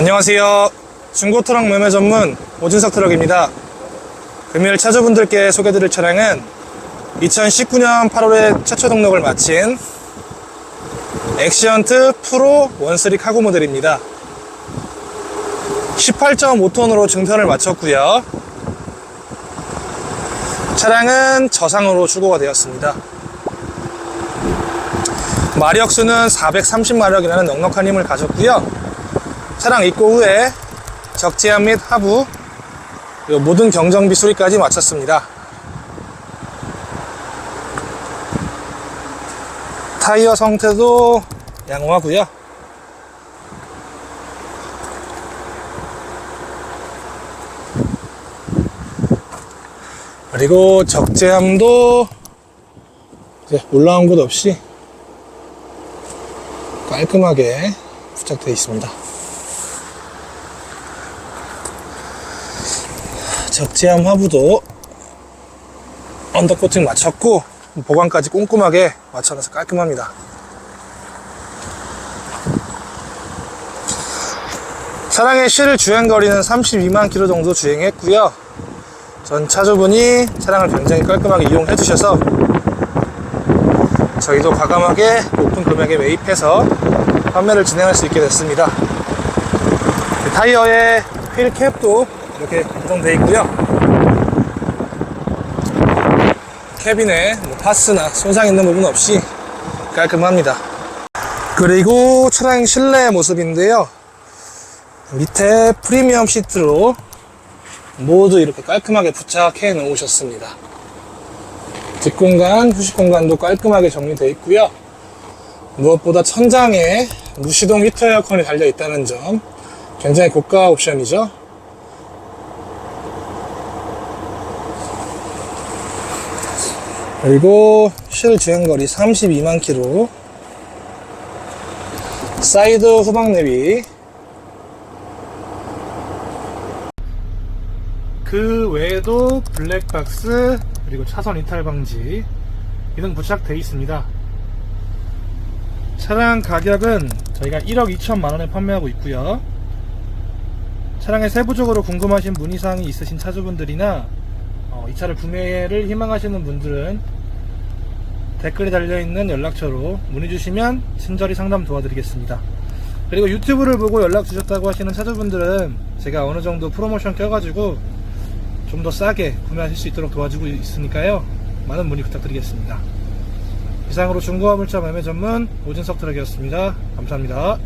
안녕하세요. 중고 트럭 매매 전문 오진석 트럭입니다. 금요일 차주분들께 소개드릴 차량은 2019년 8월에 최초 등록을 마친 엑시언트 프로 원쓰리 카고 모델입니다. 18.5톤으로 증편을 마쳤고요. 차량은 저상으로 출고가 되었습니다. 마력수는 430마력이라는 넉넉한 힘을 가졌고요. 차량 입고 후에 적재함 및 하부 모든 경정비 수리까지 마쳤습니다. 타이어 상태도 양호하고요. 그리고 적재함도 올라온 곳 없이 깔끔하게 부착되어 있습니다. 적재함 화부도 언더 코팅 마쳤고 보관까지 꼼꼼하게 맞춰놔서 깔끔합니다. 차량의 실 주행거리는 32만 킬로 정도 주행했고요. 전 차주분이 차량을 굉장히 깔끔하게 이용해 주셔서 저희도 과감하게 높은 금액에 매입해서 판매를 진행할 수 있게 됐습니다. 타이어의 휠 캡도 이렇게 고정되어 있고요. 캐빈에 뭐 파스나 손상 있는 부분 없이 깔끔합니다. 그리고 차량 실내 모습인데요. 밑에 프리미엄 시트로 모두 이렇게 깔끔하게 부착해 놓으셨습니다. 뒷공간, 후식 공간도 깔끔하게 정리되어 있고요. 무엇보다 천장에 무시동 히터 에어컨이 달려 있다는 점 굉장히 고가 옵션이죠. 그리고 실 주행거리 32만 킬로. 사이드 후방 내비. 그 외에도 블랙박스 그리고 차선 이탈 방지 이등 부착되어 있습니다. 차량 가격은 저희가 1억 2천만 원에 판매하고 있고요. 차량에 세부적으로 궁금하신 문의사항이 있으신 차주분들이나 어, 이 차를 구매를 희망하시는 분들은 댓글에 달려있는 연락처로 문의 주시면 친절히 상담 도와드리겠습니다. 그리고 유튜브를 보고 연락 주셨다고 하시는 차주분들은 제가 어느 정도 프로모션 껴가지고 좀 더 싸게 구매하실 수 있도록 도와주고 있으니까요. 많은 문의 부탁드리겠습니다. 이상으로 중고화물차 매매 전문 오진석 트럭이었습니다. 감사합니다.